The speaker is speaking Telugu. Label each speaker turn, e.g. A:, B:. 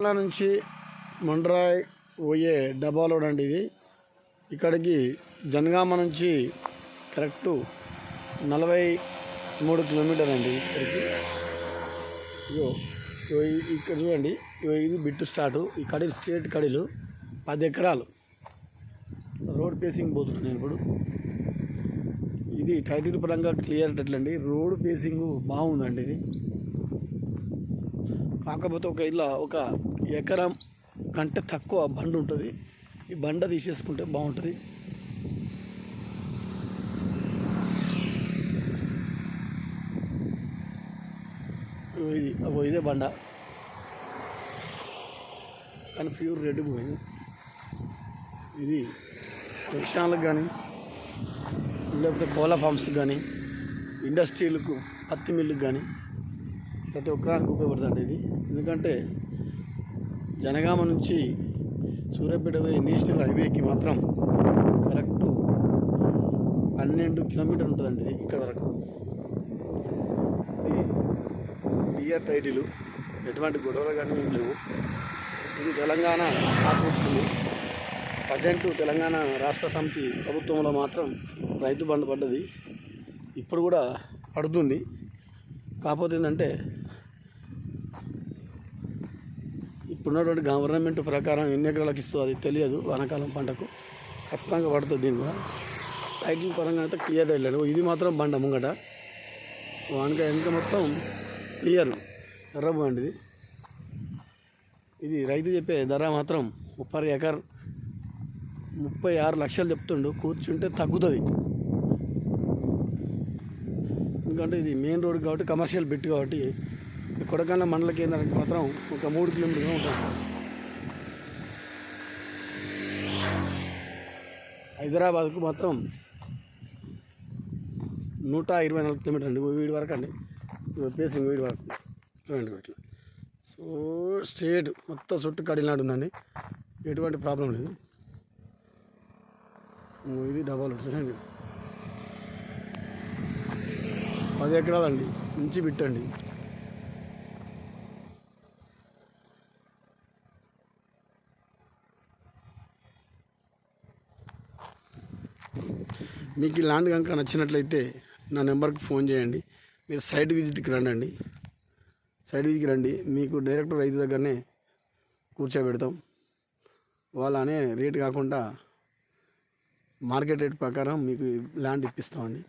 A: తెలంగాణ నుంచి మండ్రాయ్ పోయే డబ్బా రోడ్ అండి ఇది. ఇక్కడికి జనగామ నుంచి కరెక్ట్ నలభై మూడు కిలోమీటర్ అండి ఇక్కడికి. ఇగో ఇక్కడ చూడండి. ఇది బిట్టు స్టార్ట్. ఈ కడీలు స్ట్రేట్ కడీలు పది ఎకరాలు. రోడ్ ఫేసింగ్ పోతున్నాను నేను ఇప్పుడు. ఇది టైటిల్ పరంగా క్లియర్ అండి రోడ్ ఫేసింగ్ బాగుందండి ఇది. కాకపోతే ఒక ఇలా ఒక ఎకరం కంటే తక్కువ బండ ఉంటుంది. ఈ బండ తీసేసుకుంటే బాగుంటుంది. ఇది అగో ఇదే బండ. కానీ ప్యూర్ రెడ్ పోయింది ఇది రిక్షాలకు కానీ లేకపోతే కోళ్ళ ఫార్మ్స్కి కానీ ఇండస్ట్రీలకు పత్తి మిల్లుకు కానీ ప్రతి ఒక్కరానికి ఉపయోగపడుతుంది ఇది. ఎందుకంటే జనగామ నుంచి సూర్యాపేట నేషనల్ హైవేకి మాత్రం కరెక్ట్ పన్నెండు కిలోమీటర్ ఉంటుందండి ఇక్కడ వరకు. ఇది క్లియర్ టైటిల్ ఎటువంటి గొడవలు కానీ ఏం లేవు. ఇది తెలంగాణ ఆసుపత్రులు ప్రజెంట్ తెలంగాణ రాష్ట్ర సమితి ప్రభుత్వంలో మాత్రం రైతు బండ పడ్డది. ఇప్పుడు కూడా పడుతుంది. కాకపోతే ఏంటంటే ఇప్పుడున్నటువంటి గవర్నమెంట్ ప్రకారం ఎన్ని ఎకరాలకు ఇస్తుందో అది తెలియదు వానాకాలం పంటకు. ఖచ్చితంగా పడుతుంది దీని కూడా టైటిల్ పరంగా అయితే క్లియర్ వెళ్ళాడు ఇది మాత్రం బండ ముంగట. వానక వెనుక మొత్తం క్లియర్ ఎర్ర అండి ఇది ఇది రైతు చెప్పే ధర మాత్రం ముప్పై ఎకర్ ముప్పై ఆరు లక్షలు చెప్తుండు. కూర్చుంటే తగ్గుతుంది. ఎందుకంటే ఇది మెయిన్ రోడ్ కాబట్టి కమర్షియల్ బిట్ కాబట్టి కొడకన్న మండల కేంద్రానికి మాత్రం ఒక మూడు కిలోమీటర్గా ఉంటుంది. హైదరాబాద్కు మాత్రం నూట ఇరవై నాలుగు కిలోమీటర్ అండి. వీడి వరకు అండి. పేసింగ్ వీడి వరకు. చూడండి ఇట్లా సో స్ట్రేట్ మొత్తం చుట్టూ కడిలాంటి ఉందండి. ఎటువంటి ప్రాబ్లం లేదు. ఇది డబల్ చూడండి. పది ఎకరాలండి. మంచి బిట్టండి మీకు ఈ ల్యాండ్ కనుక నచ్చినట్లయితే నా నెంబర్కి ఫోన్ చేయండి. మీరు సైట్ విజిట్కి రండి సైట్ విజిట్కి రండి. మీకు డైరెక్ట్ రైతు దగ్గరనే కూర్చోబెడతాం. వాళ్ళు అనే రేట్ కాకుండా మార్కెట్ రేట్ ప్రకారం మీకు ల్యాండ్ ఇప్పిస్తామండి.